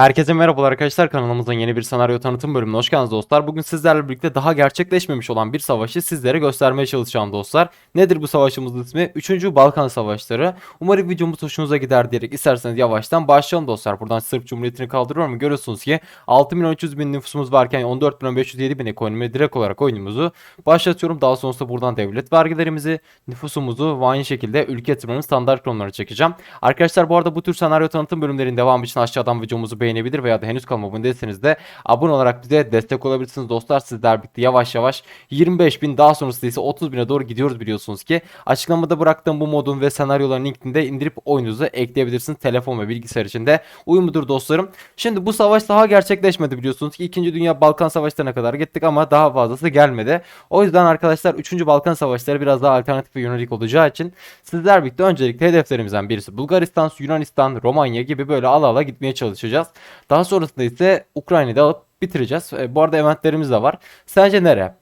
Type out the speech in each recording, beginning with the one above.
Herkese merhabalar arkadaşlar kanalımızın yeni bir senaryo tanıtım bölümüne hoş geldiniz dostlar. Bugün sizlerle birlikte daha gerçekleşmemiş olan bir savaşı sizlere göstermeye çalışacağım dostlar. Nedir bu savaşımızın ismi? 3. Balkan Savaşları. Umarım videomuz hoşunuza gider diyerek isterseniz yavaştan başlayalım dostlar. Buradan Sırp Cumhuriyeti'ni kaldırıyorum. Görüyorsunuz ki 6 milyon 300 bin nüfusumuz varken 14 milyon 507 bin ekonomi direkt olarak oyunumuzu başlatıyorum. Daha sonrasında buradan devlet vergilerimizi, nüfusumuzu ve aynı şekilde ülke yatırımlarının standart konularını çekeceğim. Arkadaşlar bu arada bu tür senaryo tanıtım bölümlerinin devamı için aşağıdan videomuzu beğenebilir veya da henüz kanalıma abone değilseniz de abone olarak bize destek olabilirsiniz dostlar. Sizler birlikte yavaş yavaş 25 bin daha sonrasında ise 30 bine doğru gidiyoruz biliyorsunuz ki. Açıklamada bıraktığım bu modun ve senaryoların linkini de indirip oyununuza ekleyebilirsiniz. Telefon ve bilgisayar için de uyumludur dostlarım. Şimdi bu savaş daha gerçekleşmedi biliyorsunuz ki 2. Dünya Balkan Savaşları'na kadar gittik ama daha fazlası gelmedi. O yüzden arkadaşlar 3. Balkan Savaşları biraz daha alternatif ve yönelik olacağı için sizler birlikte öncelikle hedeflerimizden birisi Bulgaristan, Yunanistan, Romanya gibi böyle ala ala gitmeye çalışacağız. Daha sonrasında ise Ukrayna'da alıp bitireceğiz. E, bu arada eventlerimiz de var. Sence nere?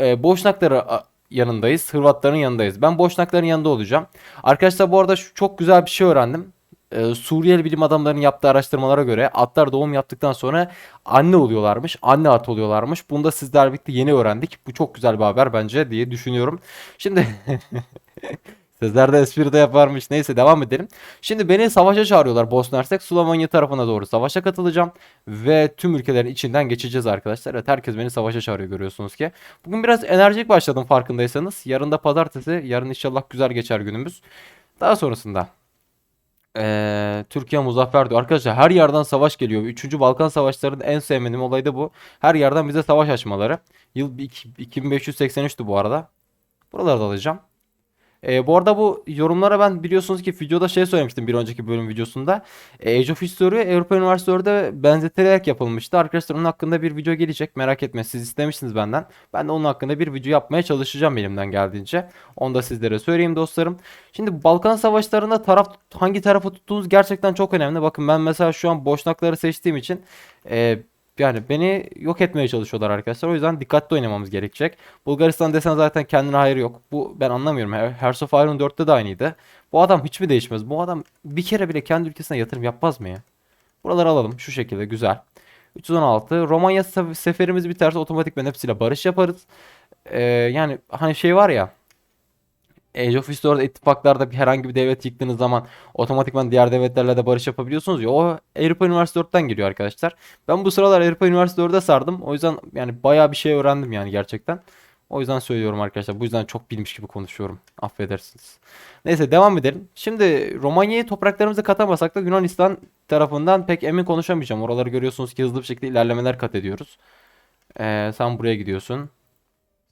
E, Boşnakları yanındayız. Hırvatların yanındayız. Ben Boşnakların yanında olacağım. Arkadaşlar bu arada şu, çok güzel bir şey öğrendim. E, Suriyeli bilim adamlarının yaptığı araştırmalara göre atlar doğum yaptıktan sonra anne oluyorlarmış. Anne at oluyorlarmış. Bunu da sizler birlikte yeni öğrendik. Bu çok güzel bir haber bence diye düşünüyorum. Şimdi Sezer de espri de yaparmış. Neyse devam edelim. Şimdi beni savaşa çağırıyorlar Bosna Hersek. Slovenya tarafına doğru savaşa katılacağım. Ve tüm ülkelerin içinden geçeceğiz arkadaşlar. Evet herkes beni savaşa çağırıyor görüyorsunuz ki. Bugün biraz enerjik başladım farkındaysanız. Yarın da pazartesi. Yarın inşallah güzel geçer günümüz. Daha sonrasında. Eee, Türkiye muzaffer diyor. Arkadaşlar her yerden savaş geliyor. 3. Balkan Savaşları'nın en sevmediğim olayı da bu. Her yerden bize savaş açmaları. Yıl iki- 2583'tü bu arada. Buraları da alacağım. Ee, bu arada bu yorumlara ben biliyorsunuz ki videoda şey söylemiştim bir önceki bölüm videosunda. E, Age of History Avrupa Üniversitesi'nde benzetilerek yapılmıştı. Arkadaşlar onun hakkında bir video gelecek. Merak etmeyin siz istemişsiniz benden. Ben de onun hakkında bir video yapmaya çalışacağım elimden geldiğince. Onu da sizlere söyleyeyim dostlarım. Şimdi Balkan Savaşları'nda taraf hangi tarafı tuttuğunuz gerçekten çok önemli. Bakın ben mesela şu an Boşnakları seçtiğim için e, yani beni yok etmeye çalışıyorlar arkadaşlar. O yüzden dikkatli oynamamız gerekecek. Bulgaristan desen zaten kendine hayır yok. Bu ben anlamıyorum. Hearts of Iron 4'te de aynıydı. Bu adam hiç mi değişmez? Bu adam bir kere bile kendi ülkesine yatırım yapmaz mı ya? Buraları alalım şu şekilde güzel. 316 Romanya sef- seferimiz biterse otomatikman hepsiyle barış yaparız. Ee, yani hani şey var ya Age of History'da ittifaklarda bir herhangi bir devlet yıktığınız zaman otomatikman diğer devletlerle de barış yapabiliyorsunuz ya. O Avrupa Üniversitesi 4'ten geliyor arkadaşlar. Ben bu sıralar Avrupa Üniversitesi 4'e sardım. O yüzden yani bayağı bir şey öğrendim yani gerçekten. O yüzden söylüyorum arkadaşlar. Bu yüzden çok bilmiş gibi konuşuyorum. Affedersiniz. Neyse devam edelim. Şimdi Romanya'yı topraklarımıza katamasak da Yunanistan tarafından pek emin konuşamayacağım. Oraları görüyorsunuz ki hızlı bir şekilde ilerlemeler kat ediyoruz. Ee, sen buraya gidiyorsun.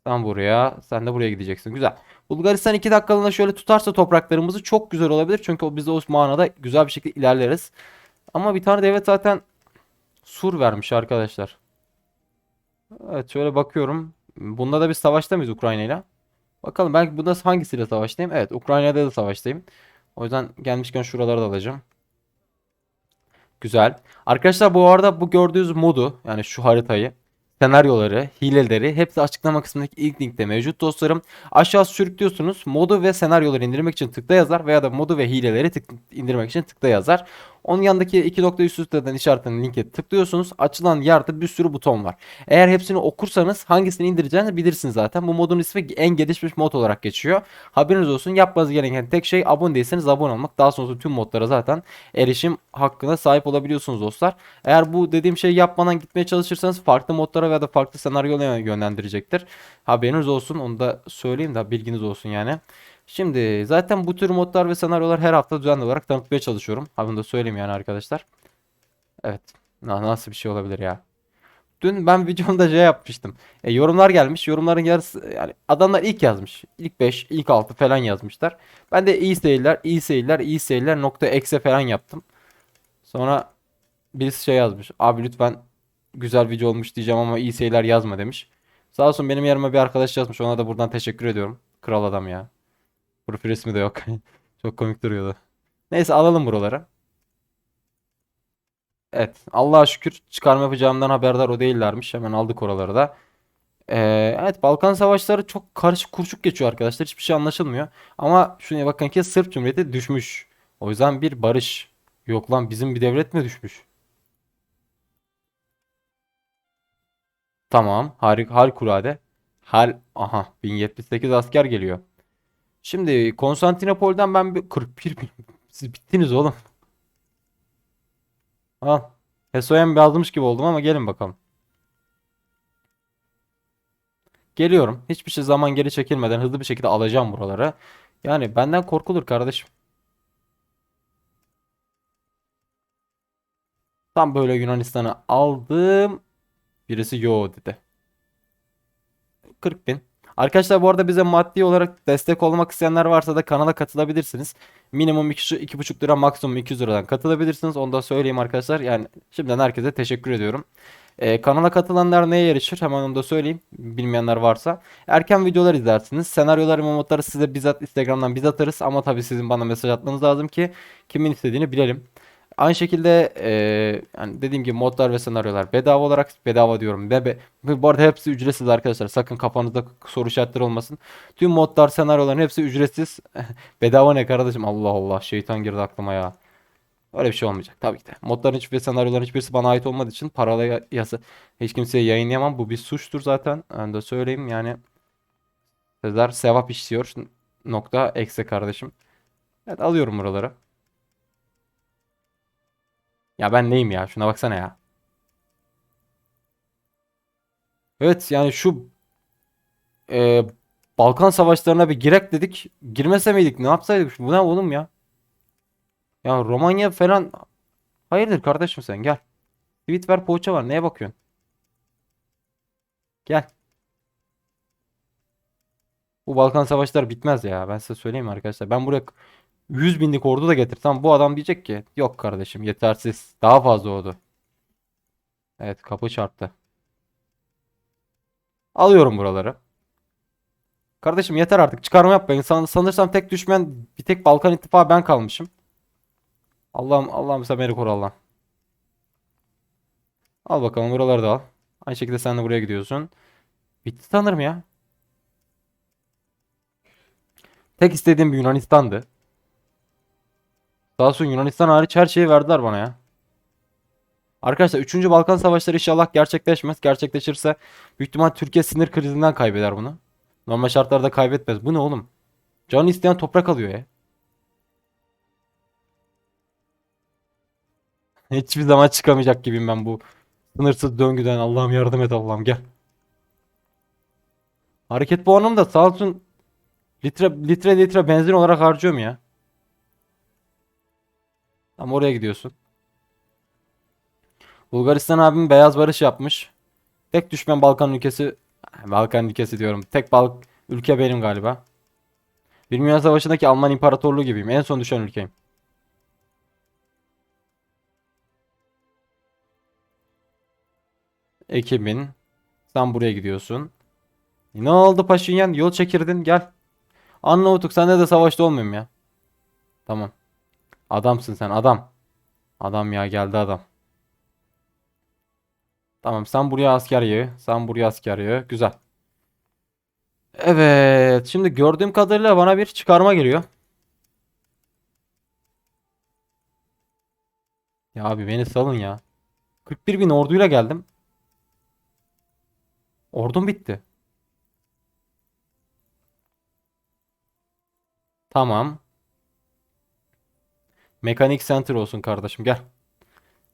Sen buraya, sen de buraya gideceksin. Güzel. Bulgaristan 2 dakikalığına şöyle tutarsa topraklarımızı çok güzel olabilir. Çünkü biz de o manada güzel bir şekilde ilerleriz. Ama bir tane devlet zaten sur vermiş arkadaşlar. Evet şöyle bakıyorum. Bunda da biz savaşta mıyız Ukrayna'yla? Bakalım belki bunda hangisiyle savaştayım? Evet Ukrayna'da da savaştayım. O yüzden gelmişken şuraları da alacağım. Güzel. Arkadaşlar bu arada bu gördüğünüz modu yani şu haritayı senaryoları, hileleri hepsi açıklama kısmındaki ilk linkte mevcut dostlarım. Aşağı sürüklüyorsunuz. Modu ve senaryoları indirmek için tıkla yazar veya da modu ve hileleri tık indirmek için tıkla yazar. Onun yanındaki iki nokta üst üsteden işaretlenen linke tıklıyorsunuz. Açılan yerde bir sürü buton var. Eğer hepsini okursanız hangisini indireceğini bilirsiniz zaten. Bu modun ismi en gelişmiş mod olarak geçiyor. Haberiniz olsun. Yapmanız gereken tek şey abone değilseniz abone olmak. Daha sonra tüm modlara zaten erişim hakkına sahip olabiliyorsunuz dostlar. Eğer bu dediğim şeyi yapmadan gitmeye çalışırsanız farklı modlara veya da farklı senaryolara yönlendirecektir. Haberiniz olsun. Onu da söyleyeyim de bilginiz olsun yani. Şimdi zaten bu tür modlar ve senaryolar her hafta düzenli olarak tanıtmaya çalışıyorum. Ha bunu da söyleyeyim yani arkadaşlar. Evet. Na- Nasıl bir şey olabilir ya? Dün ben videomda şey yapmıştım. E, yorumlar gelmiş. Yorumların yarısı yani adamlar ilk yazmış. İlk 5, ilk 6 falan yazmışlar. Ben de iyi seyirler, iyi seyirler, iyi seyirler nokta exe falan yaptım. Sonra birisi şey yazmış. Abi lütfen güzel video olmuş diyeceğim ama iyi seyirler yazma demiş. Sağ olsun benim yerime bir arkadaş yazmış. Ona da buradan teşekkür ediyorum. Kral adam ya. Grup resmi de yok. Çok komik duruyordu. Neyse alalım buraları. Evet. Allah'a şükür çıkarma yapacağımdan haberdar o değillermiş. Hemen aldık oraları da. Ee, evet Balkan Savaşları çok karışık kurşuk geçiyor arkadaşlar. Hiçbir şey anlaşılmıyor. Ama şuna bakın ki Sırp Cumhuriyeti düşmüş. O yüzden bir barış. Yok lan bizim bir devlet mi düşmüş? Tamam. Harik harikulade. Hal aha 1078 asker geliyor. Şimdi Konstantinopol'den ben bir 41 bin. Siz bittiniz oğlum. Al. Hesoyen yazmış gibi oldum ama gelin bakalım. Geliyorum. Hiçbir şey zaman geri çekilmeden hızlı bir şekilde alacağım buraları. Yani benden korkulur kardeşim. Tam böyle Yunanistan'ı aldım. Birisi yo dedi. 40 bin. Arkadaşlar bu arada bize maddi olarak destek olmak isteyenler varsa da kanala katılabilirsiniz. Minimum 2,5 lira maksimum 200 liradan katılabilirsiniz. Onu da söyleyeyim arkadaşlar. Yani şimdiden herkese teşekkür ediyorum. Ee, kanala katılanlar neye erişir? Hemen onu da söyleyeyim. Bilmeyenler varsa. Erken videolar izlersiniz. Senaryoları ve modları size bizzat Instagram'dan biz atarız. Ama tabii sizin bana mesaj atmanız lazım ki kimin istediğini bilelim. Aynı şekilde eee, yani dediğim gibi modlar ve senaryolar bedava olarak bedava diyorum. Bebe, bu arada hepsi ücretsiz arkadaşlar. Sakın kafanızda soru işaretleri olmasın. Tüm modlar, senaryoların hepsi ücretsiz. Bedava ne kardeşim? Allah Allah şeytan girdi aklıma ya. Öyle bir şey olmayacak tabii ki de. Modların hiçbir senaryoların hiçbirisi bana ait olmadığı için paralı ya- yasa hiç kimseye yayınlayamam. Bu bir suçtur zaten. Ben de söyleyeyim yani. Sezer sevap işliyor. Nokta eksi kardeşim. Evet alıyorum buraları. Ya ben neyim ya? Şuna baksana ya. Evet yani şu e, Balkan savaşlarına bir girek dedik. Girmese miydik? Ne yapsaydık? Bu ne oğlum ya? Ya Romanya falan hayırdır kardeşim sen gel. Tweet ver poğaça var. Neye bakıyorsun? Gel. Bu Balkan savaşları bitmez ya. Ben size söyleyeyim arkadaşlar. Ben buraya 100 binlik ordu da getirsem bu adam diyecek ki yok kardeşim yetersiz. Daha fazla ordu. Evet kapı çarptı. Alıyorum buraları. Kardeşim yeter artık çıkarma yapmayın. San- sanırsam tek düşman bir tek Balkan ittifakı ben kalmışım. Allah'ım Allah'ım sen beni koru Allah'ım. Al bakalım buraları da al. Aynı şekilde sen de buraya gidiyorsun. Bitti sanırım ya. Tek istediğim bir Yunanistan'dı. Daha sonra Yunanistan hariç her şeyi verdiler bana ya. Arkadaşlar 3. Balkan Savaşları inşallah gerçekleşmez. Gerçekleşirse büyük ihtimal Türkiye sinir krizinden kaybeder bunu. Normal şartlarda kaybetmez. Bu ne oğlum? Canı isteyen toprak alıyor ya. Hiçbir zaman çıkamayacak gibiyim ben bu sınırsız döngüden. Allah'ım yardım et Allah'ım gel. Hareket puanım da sağ olsun litre litre litre benzin olarak harcıyorum ya. Tam oraya gidiyorsun. Bulgaristan abim beyaz barış yapmış. Tek düşman Balkan ülkesi Balkan ülkesi diyorum. Tek Balk ülke benim galiba. Bir Dünya Savaşı'ndaki Alman İmparatorluğu gibiyim. En son düşen ülkeyim. Ekibin. Sen buraya gidiyorsun. Ne oldu Paşinyan? Yol çekirdin. Gel. Arnavutluk senle de savaşta olmayayım ya. Tamam. Adamsın sen adam. Adam ya geldi adam. Tamam sen buraya asker yığ. Sen buraya asker yığ. Güzel. Evet. Şimdi gördüğüm kadarıyla bana bir çıkarma geliyor. Ya abi beni salın ya. 41 bin orduyla geldim. Ordum bitti. Tamam. Mekanik center olsun kardeşim gel.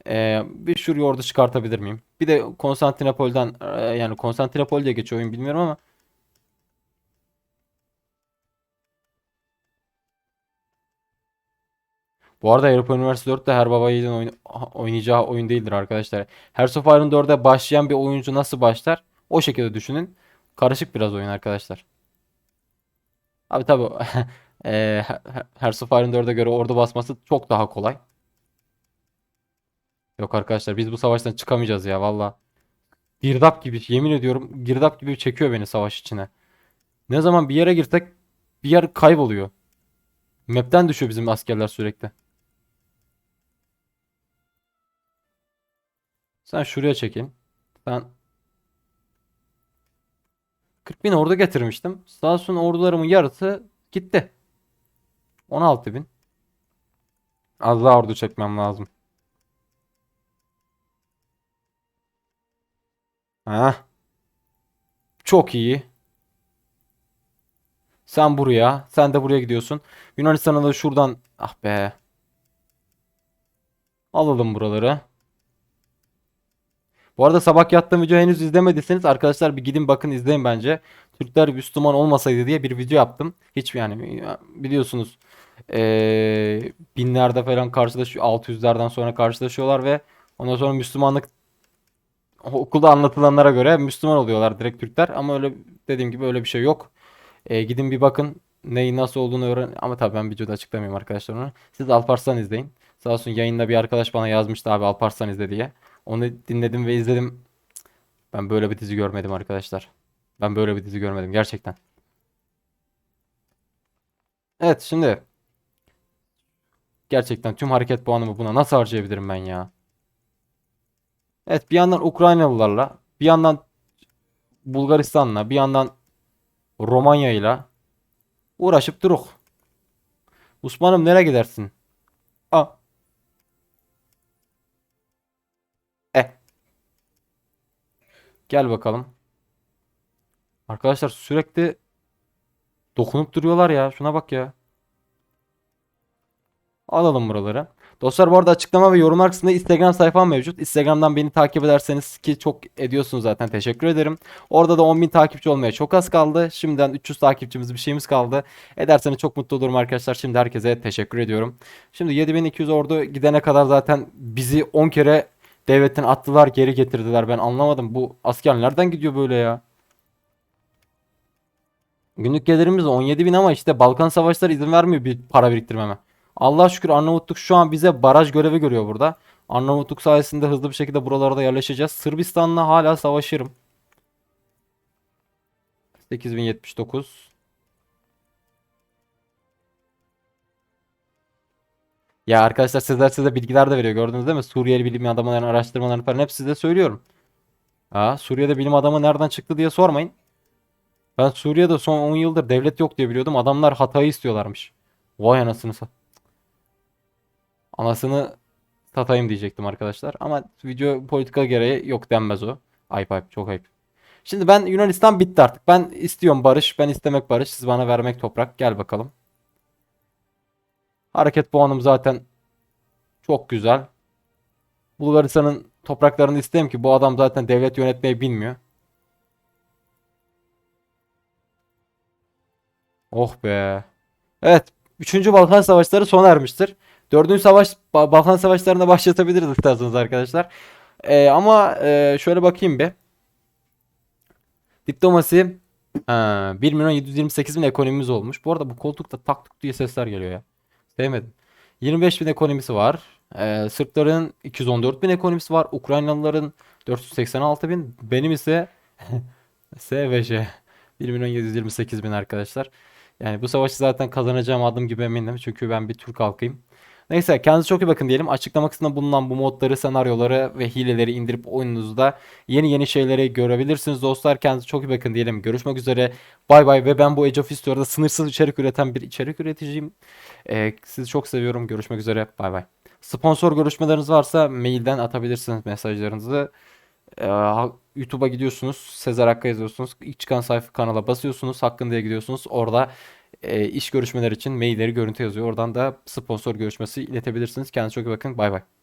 Ee, bir şuraya ordu çıkartabilir miyim? Bir de Konstantinopol'den e, yani Konstantinopol diye geçiyor oyun bilmiyorum ama bu arada Avrupa Üniversitesi 4 de her baba yiğidin oyun- oynayacağı oyun değildir arkadaşlar. Hearts of Iron 4'e başlayan bir oyuncu nasıl başlar? O şekilde düşünün. Karışık biraz oyun arkadaşlar. Abi tabii eee Hearts of Iron 4'e göre ordu basması çok daha kolay. Yok arkadaşlar biz bu savaştan çıkamayacağız ya valla. Girdap gibi yemin ediyorum girdap gibi çekiyor beni savaş içine. Ne zaman bir yere girsek bir yer kayboluyor. Map'ten düşüyor bizim askerler sürekli. Sen şuraya çekin. Ben 40 bin ordu getirmiştim. Sağ olsun ordularımın yarısı gitti. 16 bin. Az daha ordu çekmem lazım. Ha. Çok iyi. Sen buraya. Sen de buraya gidiyorsun. Yunanistan'a da şuradan. Ah be. Alalım buraları. Bu arada sabah yattığım videoyu henüz izlemediyseniz arkadaşlar bir gidin bakın izleyin bence. Türkler Müslüman olmasaydı diye bir video yaptım. Hiç yani biliyorsunuz eee, binlerde falan karşılaşıyor 600'lerden sonra karşılaşıyorlar ve ondan sonra Müslümanlık okulda anlatılanlara göre Müslüman oluyorlar direkt Türkler ama öyle dediğim gibi öyle bir şey yok. Eee, gidin bir bakın neyin nasıl olduğunu öğren ama tabii ben videoda açıklamıyorum arkadaşlar onu. Siz Alparslan izleyin. Sağ olsun yayında bir arkadaş bana yazmıştı abi Alparslan izle diye. Onu dinledim ve izledim. Ben böyle bir dizi görmedim arkadaşlar. Ben böyle bir dizi görmedim gerçekten. Evet şimdi gerçekten tüm hareket puanımı buna nasıl harcayabilirim ben ya? Evet bir yandan Ukraynalılarla, bir yandan Bulgaristan'la, bir yandan Romanya'yla uğraşıp duruk. Osman'ım nereye gidersin? A. E. Gel bakalım. Arkadaşlar sürekli dokunup duruyorlar ya. Şuna bak ya. Alalım buraları. Dostlar bu arada açıklama ve yorumlar kısmında Instagram sayfam mevcut. Instagram'dan beni takip ederseniz ki çok ediyorsunuz zaten teşekkür ederim. Orada da 10.000 takipçi olmaya çok az kaldı. Şimdiden 300 takipçimiz bir şeyimiz kaldı. Ederseniz çok mutlu olurum arkadaşlar. Şimdi herkese teşekkür ediyorum. Şimdi 7200 ordu gidene kadar zaten bizi 10 kere devletten attılar geri getirdiler. Ben anlamadım. Bu asker nereden gidiyor böyle ya? Günlük gelirimiz 17 bin ama işte Balkan Savaşları izin vermiyor bir para biriktirmeme. Allah'a şükür Arnavutluk şu an bize baraj görevi görüyor burada. Arnavutluk sayesinde hızlı bir şekilde buralarda yerleşeceğiz. Sırbistan'la hala savaşırım. 8079. Ya arkadaşlar sizler size bilgiler de veriyor gördünüz değil mi? Suriyeli bilim adamlarının araştırmalarını falan hep size söylüyorum. Ha, Suriye'de bilim adamı nereden çıktı diye sormayın. Ben Suriye'de son 10 yıldır devlet yok diye biliyordum. Adamlar Hatay'ı istiyorlarmış. Vay anasını sa- Anasını satayım diyecektim arkadaşlar. Ama video politika gereği yok denmez o. Ayıp ayıp çok ayıp. Şimdi ben Yunanistan bitti artık. Ben istiyorum barış. Ben istemek barış. Siz bana vermek toprak. Gel bakalım. Hareket puanım zaten çok güzel. Bulgaristan'ın topraklarını isteyeyim ki bu adam zaten devlet yönetmeyi bilmiyor. Oh be. Evet. Üçüncü Balkan Savaşları sona ermiştir. Dördüncü savaş Ba- Balkan Savaşları'na başlatabiliriz isterseniz arkadaşlar. Ee, ama e, şöyle bakayım bir. Diplomasi ha, 1 milyon 728 bin ekonomimiz olmuş. Bu arada bu koltukta tak tuk diye sesler geliyor ya. Sevmedim. 25 bin ekonomisi var. Ee, Sırpların 214 bin ekonomisi var. Ukraynalıların 486 bin. Benim ise S ve J. 1 milyon 728 bin arkadaşlar. Yani bu savaşı zaten kazanacağım adım gibi eminim. Çünkü ben bir Türk halkıyım. Neyse kendinize çok iyi bakın diyelim. Açıklama kısmında bulunan bu modları, senaryoları ve hileleri indirip oyununuzda yeni yeni şeyleri görebilirsiniz dostlar. Kendinize çok iyi bakın diyelim. Görüşmek üzere. Bay bay ve ben bu Age of History'da sınırsız içerik üreten bir içerik üreticiyim. Ee, sizi çok seviyorum. Görüşmek üzere. Bay bay. Sponsor görüşmeleriniz varsa mailden atabilirsiniz mesajlarınızı. Ee, YouTube'a gidiyorsunuz. Sezer Hakkı yazıyorsunuz. İlk çıkan sayfa kanala basıyorsunuz. Hakkın diye gidiyorsunuz. Orada e, iş görüşmeleri için mailleri görüntü yazıyor. Oradan da sponsor görüşmesi iletebilirsiniz. Kendinize çok iyi bakın. Bay bay.